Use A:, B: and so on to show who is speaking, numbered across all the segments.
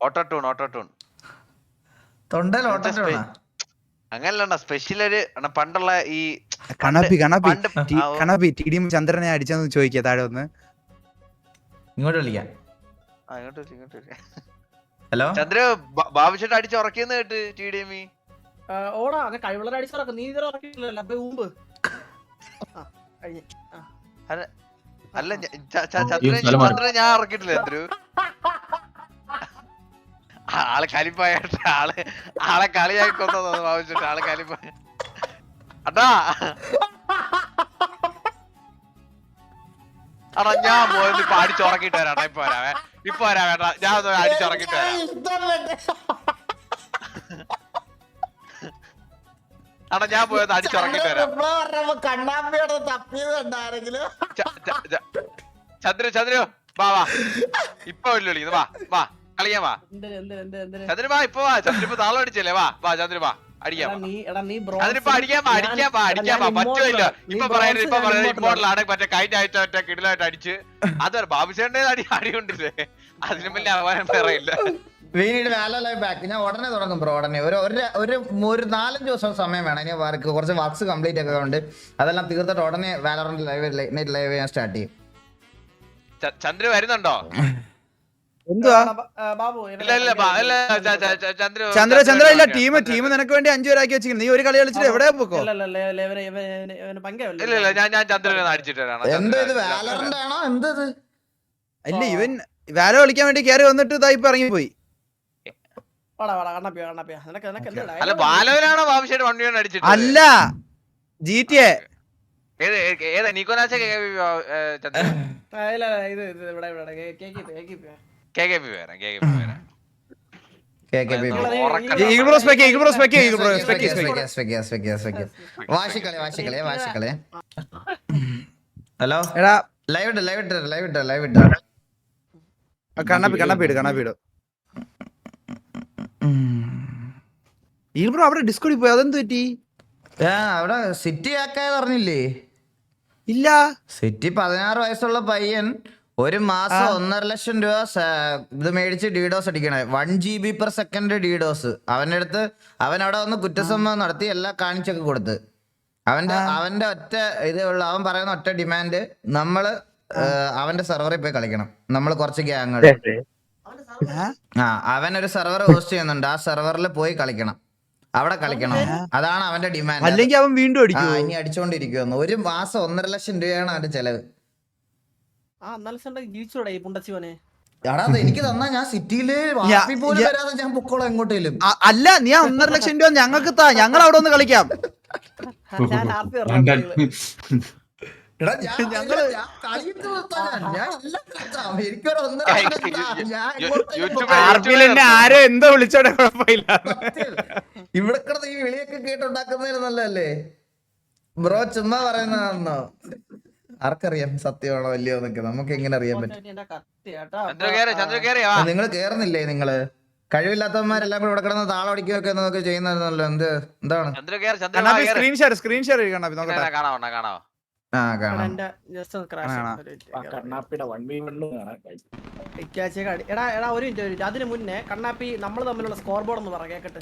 A: ഓട്ടോട്ടൂൺ ഓട്ടോട്ടൂൺ.
B: തൊണ്ടയിൽ ഓട്ടോട്ടാ
A: അങ്ങനല്ല സ്പെഷ്യൽ ഒരു അണ്ണാ പണ്ടുള്ള ഈ
C: കണപ്പി കണപ്പി കണപ്പി ടി-. ഡി ചന്ദ്രനെ അടിച്ചെന്ന് ചോദിക്കുക താഴെ ഒന്ന്
B: ഇങ്ങോട്ട് വിളിക്കാം.
A: ആ, ഇങ്ങോട്ട് വരൂ, ഇങ്ങോട്ട് വരൂ.
B: ഹലോ?
A: ചന്ദ്ര ബാബുചേട്ടൻ അടിച്ച് ഉറക്കിയെന്ന് കേട്ട് ടി ഡി എം
D: ഓടാ അങ്ങനെ കഴിവുള്ള അടിച്ചിറക്കും നീ ഇതുവരെ ഉറക്കിയിട്ടില്ലല്ലോ അപ്പൊ ഊമ്പ്.
A: അല്ല ചന്ദ്രൻ ചന്ദ്രൻ ഞാൻ ഇറക്കിയിട്ടില്ല ചന്ദ്രു. ആൾ കലിപ്പായിട്ട് ആൾ ആളെ കളിയായി കൊന്നു ഭാവിച്ചിട്ട് ആൾ കലിപ്പായ. അടാ അടാ ഞാൻ പോയത് ഇപ്പൊ അടിച്ചുറക്കിട്ട് വരാം ഇപ്പൊ വരാവേ. ഇപ്പൊ വരാ ഞാൻ ഒന്ന് അടിച്ചുറക്കിട്ട് വരാം. അടാ ഞാൻ പോയത് അടിച്ചുറക്കിട്ട് വരാം.
B: കണ്ണാമ്പിയോട് തപ്പിയത് കണ്ടാരെങ്കിലും
A: ച- ച- ച- ചന്ദ്രു ചന്ദ്രു വാ വാ. ഇപ്പൊ വെല്ലു വിളിക്കുന്നു വാ വാ. കളിയാ വാ.
D: എന്തിന്, എന്തിന്, എന്തിന്, എന്തിന്?
A: ചന്ദ്രു വാ ഇപ്പൊ വാ. ചന്ദ്രപ്പ ഇപ്പൊ താളം അടിച്ചല്ലേ? വാ വാ ചന്ദ്രു വാ. അടിക്കാം. അതിനിപ്പോ അടിക്കാൻ വാ അടിക്കാൻ വാ അടിക്കാൻ വാ. പറ്റുമില്ല ഇപ്പൊ പറയുന്നത് ഇപ്പൊ പറയുന്നത് ഇമ്പോർട്ടലാണ് മറ്റേ കഴിഞ്ഞ മറ്റേ കിടിലായിട്ട് അടിച്ച്. അത് ബാബുചേട്ടന്റെ അടി അടി കൊണ്ടില്ലേ അതിനും വലിയ അപമാനം വേറെ ഇല്ല.
B: വീണിട്ട് വാലോ ലൈവ് ബാക്ക് ഞാൻ ഉടനെ തുടങ്ങും ബ്രോ ഉടനെ. ഒരു ഒരു ഒരു ഒരു നാലഞ്ച് ദിവസം സമയം വേണം. ഇനി വർക്ക് കുറച്ച് വർക്ക്സ് കംപ്ലീറ്റ് ഒക്കെ ഉണ്ട്. അതെല്ലാം തീർത്തിട്ട് ഉടനെ വാലോറന്റ് ലൈവ് നൈറ്റ് ലൈവ് ഞാൻ സ്റ്റാർട്ട് ചെയ്യും.
A: ചന്ദ്ര വരുന്നുണ്ടോ? ചന്ദ്രു
C: ചന്ദ്ര ചന്ദ്ര ഇല്ല ടീം ടീം നിനക്ക് വേണ്ടി അഞ്ചു പേരാക്കി വെച്ചിരിക്കുന്നു. നീ ഒരു കളി കളിച്ചിട്ട് എവിടെ പോക്കോ?
D: അല്ല ഇല്ല, ഇല്ല, ഇല്ല, ഇവന് ഇവന് ഇവന് ഇവന്
A: ഇല്ല ഇല്ല ഞാൻ ഞാൻ ചന്ദ്രനെ ഒന്ന് അടിച്ചിട്ട് വരാം.
B: എന്ത് ഇത് വാലോറന്റ് ആണോ? ഇത്
C: ഇല്ല ഇവൻ വാല കളിക്കാൻ വേണ്ടി കയറി വന്നിട്ട് ഇതായി ഇപ്പൊ ഇറങ്ങിപ്പോയി.
A: അല്ല
C: ജി ടി എ
A: ഏത്
D: ഇല്ല, ഇത് ഇവിടെ ഇവിടെ cake cake.
A: K K P വരാം കെ കെ പി വരാം
B: ഹലോ
C: എടാ
B: ലൈവ് ഇട്ട് ലൈവ് ഇട്ട് ലൈവ് ഇട്ട് ലൈവ് ഇട്ട്
C: കണ്ണാപ്പി കണ്ണാപ്പി ഇട് കണ്ണാപ്പി ഇട് അവിടെ ഡിസ്കോഡിൽ പോയി അതെന്ത് പറ്റി
B: അവിടെ സിറ്റി ആക്കായ പറഞ്ഞില്ലേ
C: ഇല്ല
B: സിറ്റി പതിനാറ് വയസ്സുള്ള പയ്യൻ ഒരു മാസം ഒന്നര ലക്ഷം രൂപ ഇത് മേടിച്ച് DDoS അടിക്കണേ. One G B per second DDoS അവന്റെ അടുത്ത് അവൻ അവിടെ വന്ന് കുറ്റസമ്മതം നടത്തി എല്ലാം കാണിച്ചൊക്കെ കൊടുത്ത്. അവന്റെ അവന്റെ ഒറ്റ ഇതേ ഉള്ളു. അവൻ പറയുന്ന ഒറ്റ ഡിമാൻഡ് നമ്മൾ അവന്റെ സെർവറിൽ പോയി കളിക്കണം. നമ്മൾ കുറച്ച് ഗ്യാങ്ങൾ
C: ആ?
B: ആ അവൻ ഒരു സെർവർ ഹോസ്റ്റ് ചെയ്യുന്നുണ്ട്. ആ സെർവറിൽ പോയി കളിക്കണം. അവിടെ കളിക്കണം. അതാണ് അവന്റെ ഡിമാൻഡ്
C: അല്ലെങ്കിൽ അവൻ വീണ്ടും
B: ഇനി അടിച്ചുകൊണ്ടിരിക്കുന്നു ഒരു മാസം ഒന്നര ലക്ഷം രൂപയാണ് അവന്റെ ചെലവ്
D: ആ, എന്നാലും സെന്റ് ജീവിച്ചൂടെ ഈ പുണ്ടച്ചിവനെ
B: എടാ അത് എനിക്ക് തന്നാ ഞാൻ
C: സിറ്റിയിൽ
B: വരാതെ ഞാൻ പൊക്കോളാം എങ്ങോട്ടേലും.
C: അല്ല നീ ആ ഒന്നര ലക്ഷം രൂപ ഞങ്ങൾക്ക് താ. ഞങ്ങൾ അവിടെ ഒന്ന് കളിക്കാം. ആരോ എന്തോ വിളിച്ചോടെ കുഴപ്പമില്ല.
B: ഇവിടെ കിടന്ന് ഈ വിളിയൊക്കെ കേട്ടുണ്ടാക്കുന്നതിന് നല്ലതല്ലേ? ബ്രോ ചുമ്മാ പറയുന്നതാണോ ആർക്കറിയാം സത്യമാണോ അല്ലയോ എന്നൊക്കെ? നമുക്ക് എങ്ങനെ അറിയാൻ പറ്റും? നിങ്ങൾ കേറുന്നില്ലേ നിങ്ങൾ? കഴിവില്ലാത്തവന്മാരെല്ലാം കൂടെ ഇവിടെ കിടന്ന് താളടിക്കുകയൊക്കെ ചെയ്യുന്നല്ലോ എന്ത് എന്താണ്.
C: സ്ക്രീൻ ഷെയർ സ്ക്രീൻ
B: ആ
D: എടാ,
B: കാണാം
D: എടാ എടാ ഒരു മിനിറ്റ് ഒരു മിനിറ്റ് അതിന് മുന്നേ കണ്ണാപ്പി നമ്മൾ തമ്മിലുള്ള സ്കോർ ബോർഡ് ഒന്ന് പറ കേക്കട്ടെ.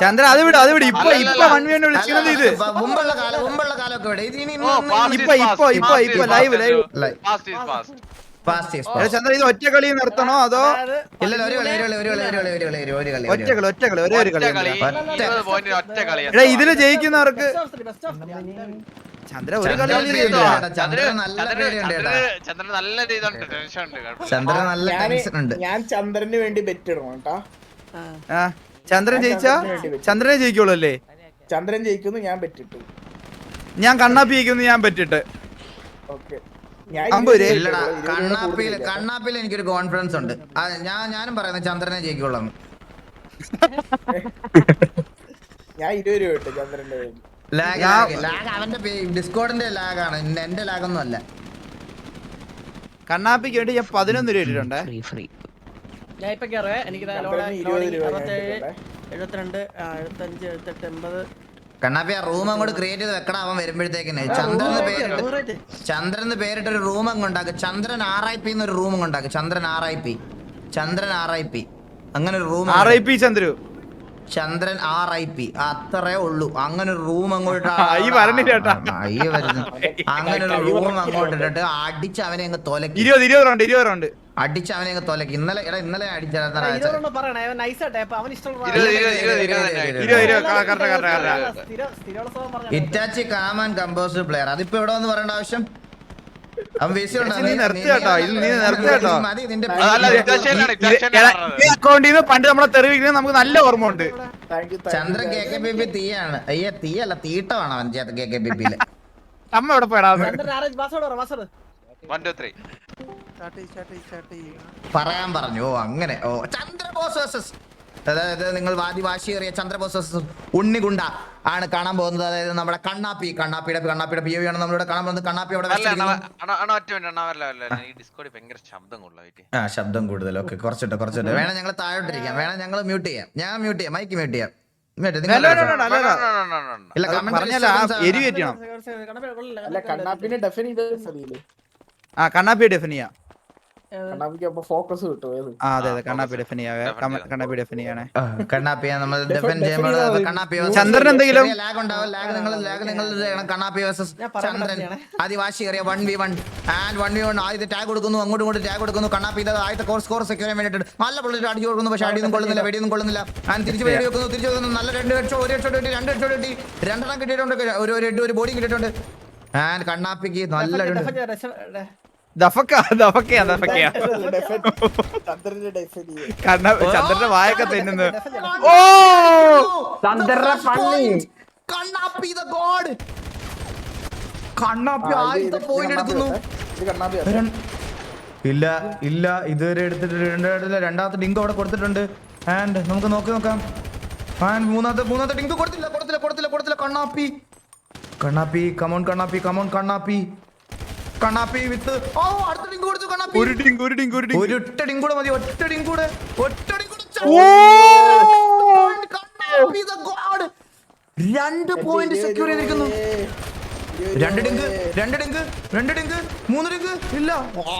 C: ചന്ദ്ര അത് വിട് അത് വിട്. ഇപ്പൊ ഇപ്പൊ വൺ വിളിക്കുന്നത് ഇത്.
B: മുമ്പുള്ള കാലം മുമ്പുള്ള കാലമൊക്കെ ഇവിടെ. ഇത് ഇനി
C: ഇപ്പോ ഇപ്പോ ഇപ്പോ ഇപ്പൊ,
A: ലൈവ്
C: live.
A: ചന്ദ്രു.
C: ഇത് ഒറ്റ കളി നിർത്തണോ അതോ?
D: അതായത്
B: ഇല്ല ഒരു കളി ഒരു കളി ഒരു കളി ഒരു കളി ഒരു കളി ഒരു കളി
C: ഒറ്റ കളി ഒറ്റ കളി ഒരേ ഒരു കളി എടാ ഇതിൽ ജയിക്കുന്നവർക്ക്. ചന്ദ്ര ഒരു കളി
A: ചന്ദ്ര
B: നല്ല
A: രീതി
B: പേടിയുണ്ട് കേട്ടാ.
A: ചന്ദ്രന് ചന്ദ്രന് നല്ല ടെൻഷൻ ഉണ്ട്
B: ചന്ദ്ര നല്ല ടെൻഷൻ ഉണ്ട്
E: ഞാൻ ചന്ദ്രന് വേണ്ടി ബെറ്റ് ഇടണം കേട്ടാ.
D: ആ.
C: ആ. ചന്ദ്രൻ ജയിച്ചാ? ചന്ദ്രനെ ജയിക്കുള്ളൂ അല്ലേ
E: ചന്ദ്രൻ ജയിക്കുന്നു ഞാൻ പറ്റിട്ട്.
C: ഞാൻ കണ്ണാപ്പി ജയിക്കുന്നു ഞാൻ പറ്റിട്ട്
B: കണ്ണാപ്പിയിൽ കണ്ണാപ്പിയിൽ എനിക്കൊരു കോൺഫിഡൻസ് ഉണ്ട്. ഞാൻ ഞാനും പറയുന്നത് ചന്ദ്രനെ ജയിക്കുള്ളൂ
E: ഞാൻ ഇരുപത് രൂപ ഇട്ടു ചന്ദ്രന്റെ
B: ലാഗ് അവന്റെ ഡിസ്കോഡിന്റെ ലാഗാണ് എന്റെ ലാഗൊന്നും അല്ല.
C: കണ്ണാപ്പിക്ക് വേണ്ടി ഞാൻ പതിനൊന്ന് രൂപ ഇട്ടിട്ടുണ്ട്.
D: ഞാൻ ഇപ്പൊ കേറേ. എനിക്ക്
E: ചന്ദ്രന്
D: അറുപത്തേഴ് എഴുപത്തിരണ്ട് എഴുപത്തഞ്ച് എഴുപത്തെട്ട് എൺപത്.
B: കണ്ണാപ്പി ആ റൂം അങ്ങോട്ട് ക്രിയേറ്റ് ചെയ്ത് വെക്കണം അവൻ വരുമ്പോഴത്തേക്കിന്. ചന്ദ്രൻ എന്ന് പേരിട്ട്. ചന്ദ്രൻ പേരിട്ട് ഒരു റൂം അങ്ങ് ഉണ്ടാക്കും. ചന്ദ്രൻ ആർ ഐ പി എന്നൊരു റൂം അങ്ങ് ഉണ്ടാക്കും. Chandran R I P Chandran R I P അങ്ങനെ ഒരു room
C: R I P Chandru.
B: Chandran R I P അത്രേ ഉള്ളൂ. അങ്ങനെ ഒരു റൂം അങ്ങോട്ട് അങ്ങനെ ഒരു റൂം അങ്ങോട്ട് ഇട്ടിട്ട് അടിച്ച് അവനെ അങ്ങ് തൊലക്കി.
C: ഇരുപത് ഇരുപത് റൗണ്ട് ഇരുപത് റൗണ്ട്.
B: അടിച്ച് അവനെ അങ്ങ് തൊലക്കി ഇന്നലെ എടാ ഇന്നലെ അടിച്ചായിരുന്നു ഇറ്റാച്ചി കാമൻ കമ്പോസ് പ്ലെയർ. അതിപ്പോ ഇവിടെ വന്ന് പറയേണ്ട ആവശ്യം?
C: പണ്ട് നമ്മളെ തെറിവിക്കുന്നത് നമുക്ക് നല്ല ഓർമ്മ ഉണ്ട്.
B: Chandran K K B P തീയാണ്. അയ്യ തീയല്ല തീട്ടമാണ് അവൻ കെ കെ ബി പിയിൽ
C: അമ്മ എവിടെ പോയടാ?
B: പറയാൻ പറഞ്ഞു ഓ അങ്ങനെ ഓ ചന്ദ്രബോസ് വേഴ്സസ് അതായത് നിങ്ങൾ വാദി വാശിയേറിയ ചന്ദ്രബോസ് വേഴ്സസ് ഉണ്ണിഗുണ്ട ആണ് കാണാൻ പോകുന്നത് അതായത് നമ്മുടെ കണ്ണാപ്പി കണ്ണാപ്പിയുടെ കണ്ണാപ്പിയുടെ പി ആണ് നമ്മളിവിടെ കാണാൻ പോകുന്നത് കണ്ണാപ്പി അവിടെ ആ ശബ്ദം കൂടുതൽ ഓക്കെ കുറച്ചിട്ട് കുറച്ചിട്ട് വേണം ഞങ്ങൾ താഴോട്ടിരിക്കാം വേണം ഞങ്ങൾ മ്യൂട്ട് ചെയ്യാം ഞാൻ മ്യൂട്ട് ചെയ്യാം മൈക്ക് മ്യൂട്ട് ചെയ്യാം. ഇല്ല
C: പറഞ്ഞാലോ, ആ കണ്ണാപ്പി ഡെഫിൻ ചെയ്യാം ചന്ദ്രൻ എന്തെങ്കിലും?
B: ലാഗ് ഉണ്ടാവും. നിങ്ങൾ ലാഗ് നിങ്ങൾ ചെയ്യണം. കണ്ണാപ്പി വേഴ്സസ്
D: ഞാൻ പറയാൻ
B: ചന്ദ്രൻ.
D: പറ്റിയാണ്.
B: ആദിവാശി one V one and one V one ആദ്യത്തെ ടാഗ് കൊടുക്കുന്നു. അങ്ങോട്ടും ഇങ്ങോട്ടും ടാഗ് കൊടുക്കുന്നു. കണ്ണാപ്പി ഇത് ആദ്യത്തെ കോർ സ്കോർ സെക്യൂർ ചെയ്യാൻ വേണ്ടിയിട്ട് നല്ല പുള്ളിട്ട് അടിച്ചു കൊടുക്കുന്നു. പക്ഷേ അടിയൊന്നും കൊള്ളുന്നില്ല. വെടിയൊന്നും കൊള്ളുന്നില്ല. ആൻഡ് തിരിച്ച് വെടി വെക്കുന്നു. തിരിച്ച് വെക്കുന്നു. നല്ല രണ്ട് ഹെഡ്ഷോ ഒരു കിട്ടി. രണ്ട് ഹെഡ്ഷോ കിട്ടി. രണ്ടെണ്ണം കിട്ടിയിട്ടുണ്ട്. ഒരു ഒരു ബോഡി കിട്ടിയിട്ടുണ്ട്. ആൻഡ് കണ്ണാപ്പിക്ക് നല്ല
E: ചന്ദ്രന്റെ
C: വായൊക്കെ തിന്നുന്നു. ഓ!
B: കണ്ണാപ്പി ദ ഗോഡ് കണ്ണാപ്പി ആദ്യത്തെ പോയിന്റ് എടുക്കുന്നു. ഇല്ല ഇല്ല ഇതുവരെ എടുത്തിട്ട് രണ്ടാമത്തെ രണ്ടാമത്തെ ഡിങ്ക് അവിടെ കൊടുത്തിട്ടുണ്ട്. ആൻഡ് നമുക്ക് നോക്കി നോക്കാം. ആൻഡ് മൂന്നാമത്തെ മൂന്നാമത്തെ ഡിങ്ക് കൊടുത്തില്ല കൊടുത്തില്ല കൊടുത്തില്ല കൊടുത്തില്ല. കണ്ണാപ്പി. കണ്ണാപ്പി കമോൺ കണ്ണാപ്പി കമോൺ കണ്ണാപ്പി. കണ്ണാപ്പി വിത്ത്. ഓ അടുത്ത ഡിങ്ക് കൊടുത്തു കണ്ണാപ്പി.
C: ഒരു ഡിങ്ക് ഒരു ഡിങ്ക് ഒരു ഡിങ്ക്.
B: ഒരു ഒറ്റ ഡിങ്ക് കൂടെ മതി ഒറ്റ ഡിങ്ക് കൂടെ ഒറ്റ ഡിങ്ക് കൂടെ കണ്ണാപ്പി ദ ഗോഡ്. രണ്ട് പോയിന്റ് സെക്യൂർ ചെയ്തിരിക്കുന്നു. രണ്ട് ഡിങ്ക് രണ്ട് ഡിങ്ക് രണ്ട് ഡിങ്ക് മൂന്ന് ഡിങ്ക് ഇല്ല.
C: ഓ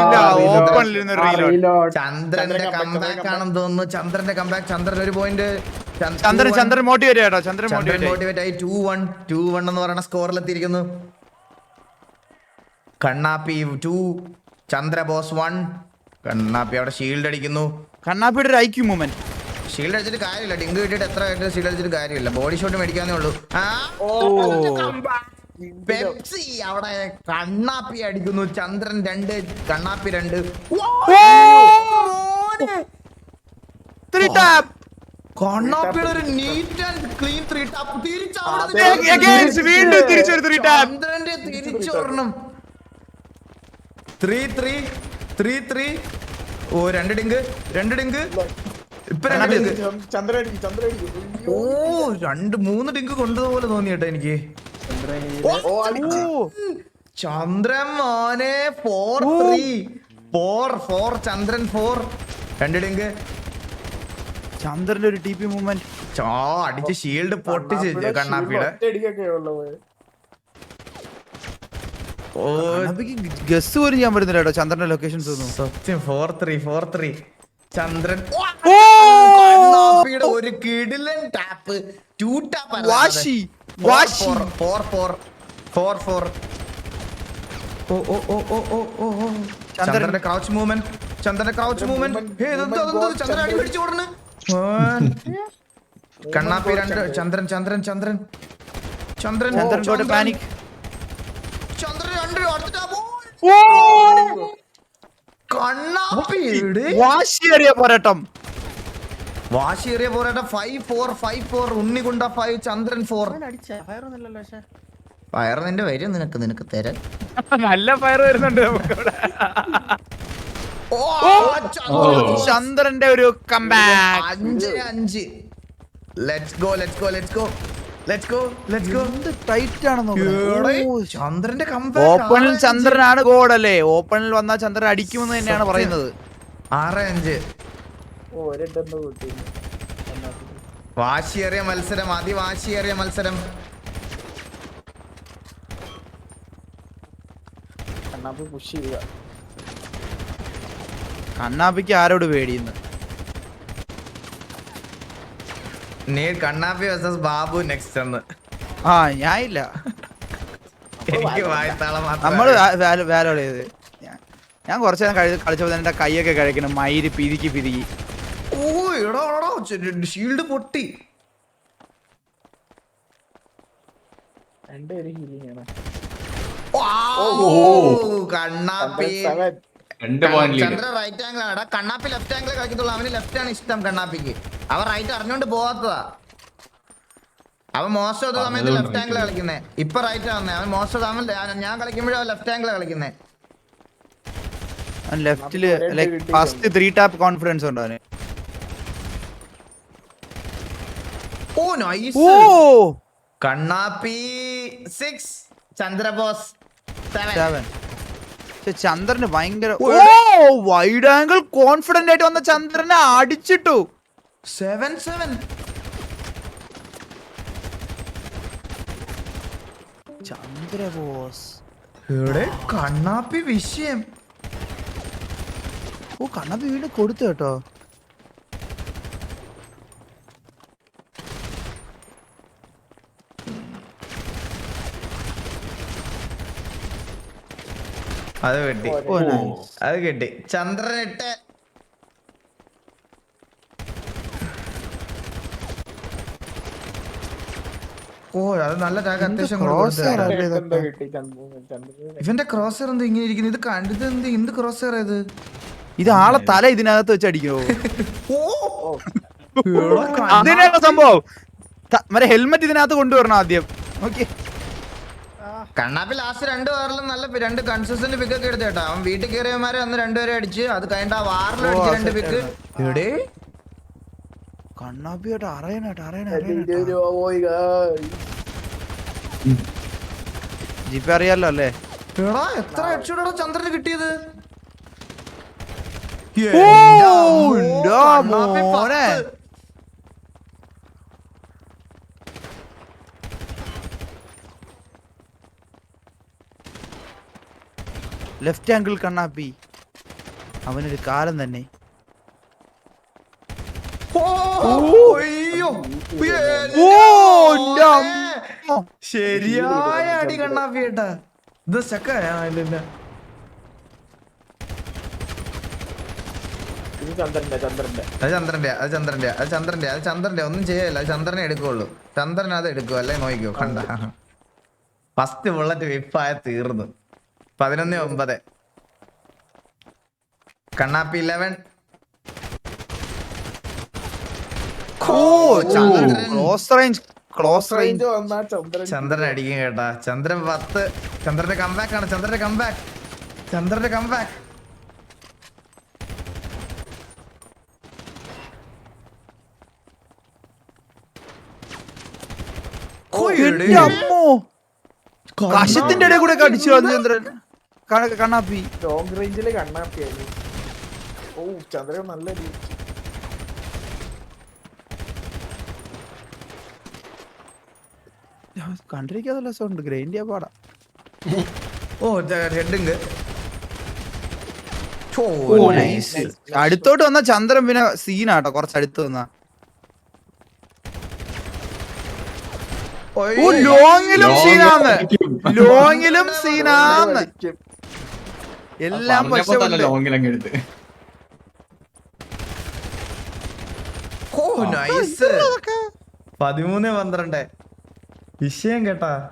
C: ഇല്ല ഓപ്പണിലിരുന്ന് റീലോഡ്
B: ചന്ദ്രന്റെ കമ്പാക്ക് ആണെന്ന് തോന്നുന്നു. ചന്ദ്രന്റെ കമ്പാക്ക് ചന്ദ്രൻ ഒരു പോയിന്റ്
C: ചന്ദ്രൻ ചന്ദ്രൻ മോട്ടിവേറ്റ് ആയിട്ടോ ചന്ദ്രൻ മോട്ടിവേറ്റ്
B: ആയി ടു വൺ ടു വൺ എന്ന് പറയുന്ന സ്കോറിലെത്തിയിരിക്കുന്നു കണ്ണാപ്പി ടു ചന്ദ്രബോസ് വൺ കണ്ണാപ്പി അവിടെ ഷീൽഡ് അടിക്കുന്നു.
C: കണ്ണാപ്പിയുടെ ഒരു ഐക്യു മൂവ്മെന്റ്
B: ഷീൽഡ് അടിച്ചിട്ട് കാര്യമില്ല. ഡിങ്ക് കിട്ടിയിട്ട് എത്ര ആയിട്ട് ഷീൽഡ് അടിച്ചിട്ട് കാര്യമില്ല. ബോഡി ഷോട്ട് മേടിക്കാന്നേ ഉള്ളൂ. ആ, പെപ്സി അവിടെ കണ്ണാപ്പി അടിക്കുന്നു. ചന്ദ്രൻ രണ്ട് കണ്ണാപ്പി രണ്ട്. കണ്ണാപ്പിയുടെ ഒരു neat and clean three tap
C: Against വീണ്ടും തിരിച്ചൊരു ത്രീ ടാപ്പ്
B: ചന്ദ്രന്റെ തിരിച്ചൊരെണ്ണം. ത്രീ ത്രീ ത്രീ ത്രീ ഓ രണ്ട് ഡിങ്ക് രണ്ട് ഡിങ്ക്. ഇപ്പൊ രണ്ട് ഡിങ്ക്. ഓ രണ്ട് മൂന്ന് ഡിങ്ക് കൊണ്ടതുപോലെ തോന്നി കേട്ടോ എനിക്ക്.
E: ഓ അടിച്ചു.
B: ചന്ദ്രൻ മോനെ four three four four Chandran four രണ്ട് ഡിങ്ക്.
C: ചന്ദ്രന്റെ ഒരു ടി പി മൂവ്മെന്റ്
B: ചോ അടിച്ച് ഷീൽഡ് പൊട്ടിച്ച് കണ്ണാപ്പിയുടെ
E: ഒറ്റയടിക്കൊക്കെ ഉള്ളത്
B: ഓ
C: കണ്ണാപ്പിക്ക് ഗസ് പോലും ചെയ്യാൻ പറ്റുന്നില്ല കേട്ടോ. ചന്ദ്രന്റെ ലൊക്കേഷൻസ് ഒന്നും
B: സത്യം four three four three Chandran. ഒരു കിടിലൻ ടാപ്പ് ടു ടാപ്പ്
C: വാശി, വാശി.
B: ഫോർ ഫോർ ഫോർ ഫോർ ഓ ഓ ഓ ഓ ഓ ഓ. ചന്ദ്രന്റെ ക്രൗച്ച് മൂവ്മെന്റ് ചന്ദ്രന്റെ ക്രൗച്ച് മൂവ്മെന്റ് ഹേ ഇതെന്തോ ചന്ദ്രൻ അടി
E: ചന്ദ്രൻ.
B: പിടിച്ചു ഓടുന്നു. കണ്ണാപ്പി രണ്ട് ചന്ദ്രൻ ചന്ദ്രൻ ചന്ദ്രൻ. ചന്ദ്രൻ
C: ചന്ദ്രൻ പാനിക്
B: ചന്ദ്രൻ രണ്ട് അടുത്ത tap. കണ്ണാപ്പിയുടെ
C: വാശിയേറിയ പോരാട്ടം.
B: വാശിയേറിയ പോരാട്ടം. ഫൈവ് ഫോർ ഫൈവ് ഫോർ ഉണ്ണികുണ്ട ഫൈവ് ചന്ദ്രൻ ഫോർ ഫയർ നിന്റെ വരും. നിനക്ക് നിനക്ക് തരാൻ.
C: നല്ല ഫയർ വരുന്നുണ്ട്. ചന്ദ്രന്റെ ഒരു കമ്പാക്ക്
B: അഞ്ച് അഞ്ച്. Let's go let's go let's go let's go let's go
C: tight ആണെന്ന്
B: ചന്ദ്രന്റെ
C: ഓപ്പണിൽ ചന്ദ്രനാണ് ഗോഡ് അല്ലേ? ഓപ്പണിൽ വന്നാൽ ചന്ദ്രൻ അടിക്കുമെന്ന് തന്നെയാണ് പറയുന്നത്.
B: ആറ് അഞ്ച്. വാശിയേറിയ മത്സരം അതിവാശിയേറിയ മത്സരം.
E: കണ്ണാപ്പി പുഷ് ചെയ്യുക.
C: കണ്ണാപ്പിക്ക് ആരോട് പേടിയുന്നു?
B: നീ കണ്ണാപ്പി വേഴ്സസ് ബാബു നെക്സ്റ്റ് എന്ന്.
C: ആ ഞാൻ ഇല്ല
B: എനിക്ക് വായത്താളം നമ്മൾ
C: വാലോൾ ചെയ്ത്. ഞാൻ- ഞാൻ കുറച്ച് നേരം കഴിച്ച് കളിച്ചപ്പോൾ എന്റെ കൈയൊക്കെ കഴിക്കണം മയിര് പിരിക്കി പിരികി
B: ഓ എടോ എടോ ഷീൽഡ് പൊട്ടി.
E: രണ്ടുപേരും ഹീലിംഗ് ആണ്
B: ഓ കണ്ണാപ്പി.
F: രണ്ട് point lead
B: Chandra right angle ആണ്. Kannappi left angle കളിക്കത്തുള്ളൂ. അവന് ലെഫ്റ്റ് ആണ് ഇഷ്ടം കണ്ണാപ്പിക്ക്. അവൻ റൈറ്റ് അറിഞ്ഞോണ്ട് പോവാത്തതാ. അവൻ മോശം സമയത്ത് ലെഫ്റ്റ് ആംഗിൾ കളിക്കുന്നേ. ഇപ്പൊ റൈറ്റ് ആവുന്നേ അവൻ മോശം അവൻ ഞാൻ കളിക്കുമ്പോഴും അവൻ ലെഫ്റ്റ് ആംഗിൾ കളിക്കുന്നേ.
E: ലെഫ്റ്റിൽ
C: like first three tap confidence ഉണ്ടോ അവന്?
B: ഓ നൈസ്
C: ഓ!
B: കണ്ണാപ്പി സിക്സ് ചന്ദ്രബോസ് സെവൻ
C: ചന്ദ്രന് ഭയങ്കര ഓ വൈഡ് ആംഗിൾ കോൺഫിഡന്റ് ആയിട്ട് വന്ന ചന്ദ്രനെ അടിച്ചിട്ടു.
B: സെവൻ സെവൻ
C: ചന്ദ്ര ബോസ്
B: ഇവിടെ കണ്ണാപ്പി വിഷയം.
C: ഓ കണ്ണാപ്പി വീണ്ടും കൊടുത്തു കേട്ടോ.
B: അത് കിട്ടി. അത് കിട്ടി. ചന്ദ്രനിട്ട് ഓ അത് നല്ല ടാഗ് അത്യാവശ്യം ഇവന്റെ ക്രോസർ എന്താ ഇങ്ങനെ ഇരിക്കുന്നു? ഇത് കണ്ടത് എന്ത് എന്ത് ക്രോസർ ഇത്?
C: ഇത് ആളെ തല ഇതിനകത്ത് വെച്ച് അടിക്കോ? സംഭവം? മറ്റേ ഹെൽമെറ്റ് ഇതിനകത്ത് കൊണ്ടുവരണം ആദ്യം. ഓക്കെ
B: കണ്ണാപ്പി ലാസ്റ്റ് രണ്ട് വാറിലും നല്ല രണ്ട് കൺസിസ്റ്റന്റ് പിക്ക് ഒക്കെ എടുത്ത കേട്ടോ. അവൻ വീട്ടിൽ കയറിയമാരെ അന്ന് രണ്ടുപേരെ അടിച്ച് അത് കഴിഞ്ഞിട്ട് ആ വാറിൽ അടിച്ച് രണ്ട് പിക്ക് എവിടെ
C: കണ്ണാപ്പിയോട്ട് അറിയണേട്ടോ
E: guys.
C: ജിപ്പി അറിയാലോ അല്ലേ?
B: എടാ എത്ര ഹെഡ്ഷോട്ടാ ചന്ദ്രന് കിട്ടിയത്?
C: ഓ, മോനെ. ലെഫ്റ്റ് ആംഗിൾ കണ്ണാപ്പി അവനൊരു കാലം തന്നെ.
B: ശരിയായ അടി കണ്ണാപ്പി ഇത് ചക്ക
E: ഇത് ചന്ദ്രന്റെ ചന്ദ്രന്റെ.
B: അത് ചന്ദ്രന്റെ അത് ചന്ദ്രന്റെ അത് ചന്ദ്രന്റെ അത് ചന്ദ്രന്റെ. ഒന്നും ചെയ്യല്ല അത് ചന്ദ്രനെ എടുക്കുള്ളൂ. ചന്ദ്രൻ അത് എടുക്കും അല്ലേ നോക്കിക്കോ കണ്ട. ഫസ്റ്റ് ബുള്ളറ്റ് വിപ്പായ തീർന്നു. പതിനൊന്ന് ഒമ്പത്. Kannappi eleven.
C: Close range close range
E: Chandran.
B: അടിക്കും കേട്ടാ. ചന്ദ്രൻ പത്ത്. ചന്ദ്രന്റെ കംബാക്ക് ആണ്. ചന്ദ്രന്റെ കംബാക്ക് ചന്ദ്രന്റെ കംബാക്ക്
C: കശത്തിന്റെ ഇടയിൽ കൂടെ കടിച്ചു വന്നു ചന്ദ്രൻ. കണ്ണാപ്പി
E: ലോങ് റേഞ്ചിൽ കണ്ണാപ്പിയായി ഓ ചന്ദ്രൻ നല്ല രീതി.
C: കണ്ടിരിക്കാതെ സൗണ്ട് ഗ്രൈൻഡ് ചെയ്യാൻ പാടാ.
B: ഓ ഹെഡുണ്ട്
C: ഓ നൈസ് അടുത്തോട്ട് വന്ന ചന്ദ്രൻ പിന്നെ സീനാട്ടോ കുറച്ച് അടുത്ത് വന്ന. ഓ ലോങ്ങിലും സീനാന്ന് ലോങ്ങിലും സീനാന്ന് എല്ലാം.
F: ലോങ്ങിലങ്ങ്
B: ഓ നൈസ് പതിമൂന്ന് പന്ത്രണ്ട്. വിഷയം കേട്ടാ.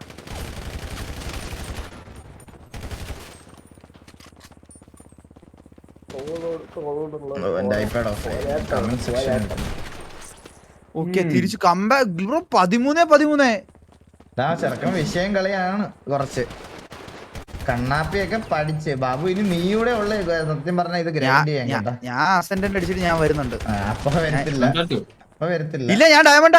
C: ഓക്കെ തിരിച്ചു കമ്പാക്ക് ബ്രോ പതിമൂന്ന് പതിമൂന്നേ.
B: ചെറുക്കൻ വിഷയം കളിയാണ് കുറച്ച്. കണ്ണാപ്പിയൊക്കെ പഠിച്ച്. ബാബു ഇനി നീയൂടെ ഉള്ള സത്യം പറഞ്ഞ ഇത്
C: ഞാൻ
B: ഗ്രാൻഡ് ചെയ്യാൻ
C: ഞാൻ- അസെന്റന്റ് അടിച്ചിട്ട് ഞാൻ വരുന്നുണ്ട്.
B: അപ്പൊ വരത്തില്ല. അപ്പൊ വരത്തില്ല.
C: ഇല്ല ഞാൻ ഡയമണ്ട്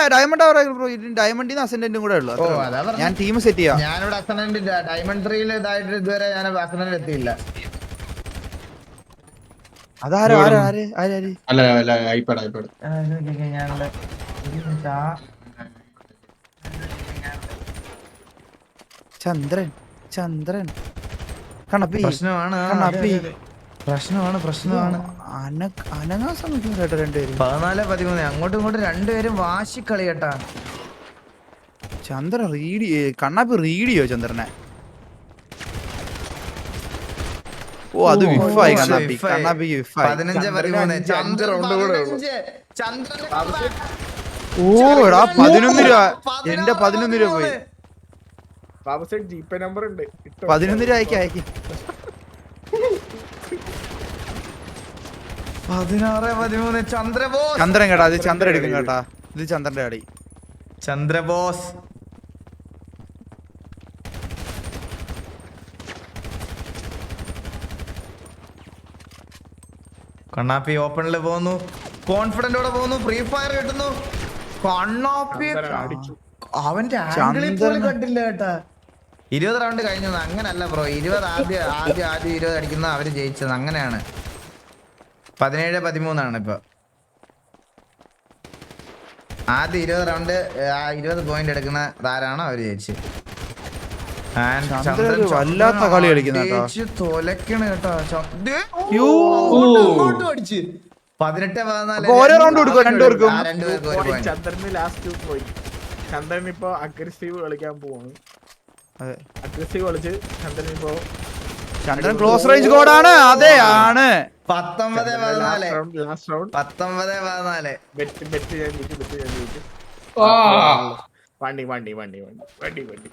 C: ഡയമണ്ട് നിന്ന് അസെൻഡന്റും കൂടെ ഉള്ളു.
B: അതാ പറഞ്ഞെ.
C: ഞാൻ ടീം സെറ്റ് ചെയ്യാം.
B: ഞാനിവിടെ അസെന്റ് ഡയമണ്ട് ത്രീയിൽ ഇതായിട്ട് ഇതുവരെ ഞാൻ അസെന്റ് എത്തിയില്ല.
C: അതാരോ? ആരാ? ആര്? ആര്? ആര്?
F: അല്ല അല്ല ഐപാഡ് ഐപാഡ്.
B: ഒരു
C: ചന്ദ്രൻ. ചന്ദ്രൻ. കണപ്പി
B: പ്രശ്നമാണ്. അതെ. പ്രശ്നമാണ് പ്രശ്നമാണ്.
C: അന അനങ്ങാൻ ശ്രമിക്കും കേട്ടോ രണ്ടുപേരും.
B: പതിനാല് പതിമൂന്ന്. അങ്ങോട്ടും ഇങ്ങോട്ടും രണ്ടുപേരും വാശിക്കളി കേട്ടാ
C: ചന്ദ്രൻ റീഡ് കണ്ണാപ്പി റീഡ് ചെയ്യോ ചന്ദ്രനെ? ഓ അത് വിഫായി കണ്ണാപ്പി. കണ്ണാപ്പി വിഫായി.
B: പതിനഞ്ച് പതിമൂന്ന്. ചന്ദ്രൻ
C: ഓ എടാ പതിനൊന്ന് രൂപ. എന്റെ പതിനൊന്ന് രൂപ പോയി.
B: പതിമൂന്ന്.
E: ബാബു സൈഡ് പേ നമ്പർ ഉണ്ട്.
C: പതിനൊന്ന് രൂപ അയക്കി.
B: പതിനാറ് പതിമൂന്ന്. ചന്ദ്രബോസ്.
C: ചന്ദ്രൻ കേട്ടാ ഇത് ചന്ദ്രൻ എടുക്കും കേട്ടാ. ഇത് ചന്ദ്രന്റെ അടി.
B: ചന്ദ്രബോസ്. കണ്ണാപ്പി ഓപ്പണിൽ പോകുന്നു കോൺഫിഡന്റോടെ പോകുന്നു ഫ്രീ ഫയർ കിട്ടുന്നു. കണ്ണാപ്പി. അവന്റെ ആംഗിളിൽ പോലും കണ്ടില്ല കേട്ടാ. ഇരുപത് റൗണ്ട് കഴിഞ്ഞു അങ്ങനല്ല ബ്രോ ഇരുപത് ആദ്യം ആദ്യം ആദ്യം ഇരുപത് അടിക്കുന്ന അവർ ജയിച്ചത്. അങ്ങനെയാണ്. പതിനേഴ് പതിമൂന്നാണ് ഇപ്പൊ. ആദ്യം ഇരുപത് റൗണ്ട് ആ ഇരുപത് പോയിന്റ് എടുക്കുന്ന താരാണോ അവർ ജയിച്ച്.
C: വല്ലാത്ത കളി കളിക്കുന്ന.
B: പതിനെട്ട് പതിനാല്
C: ഓരോ രണ്ടുപേർക്കും?
E: ചന്ദ്രന് ലാസ്റ്റ് പോയി. ചന്ദ്രൻ ഇപ്പൊ അഗ്രസീവ് കളിക്കാൻ പോവാണ്.
C: അതെ.
E: അഗ്രസീവ് കളിച്ച് ചന്ദ്രൻ ഇപ്പൊ
C: ചന്ദ്രൻ ക്ലോസ് റേഞ്ച് കോഡാണ് അതെ ആണ്.
B: പത്തൊമ്പത് പതിനാല്.
E: ലാസ്റ്റ് റൗണ്ട്
B: പത്തൊമ്പത് പതിനാല്.
E: ബെറ്റ് ബെറ്റ് ഞാൻ ബെറ്റ് ഞാൻ വണ്ടി വണ്ടി വണ്ടി വണ്ടി വണ്ടി വണ്ടി.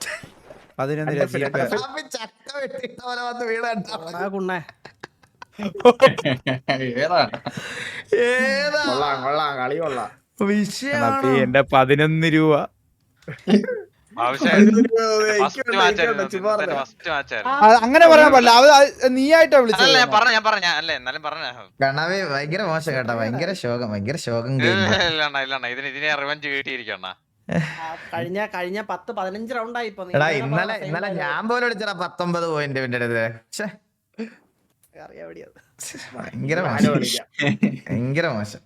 C: എന്റെ പതിനൊന്ന് രൂപ. അങ്ങനെ പറയാൻ പാടില്ല അത് ആയിട്ടാ നീയായിട്ടാ വിളിച്ചത്.
A: അല്ല ഞാൻ പറഞ്ഞ ഞാൻ പറഞ്ഞ അല്ല എന്നാലും പറഞ്ഞ.
B: കണ്ണാവി ഭയങ്കര മോശം കേട്ടോ ഭയങ്കര ശോകം ഭയങ്കര ശോകം game.
A: ഇല്ലണ്ണ ഇല്ലണ്ണ ഇതിന് ഇതിനെ റിവഞ്ച് കിട്ടിയിരിക്കണ്ണ
D: ആ, കഴിഞ്ഞ കഴിഞ്ഞ പത്ത് പതിനഞ്ച് റൗണ്ട്
B: ആയി ഇന്നലെ ഇന്നലെ ഞാൻ പോലും അടിച്ചടാ പത്തൊമ്പത് പോയിന്റ് അടുത്ത്.
D: വേണ്ടിയത്
B: ഭയങ്കര മോശം. ഭയങ്കര മോശം.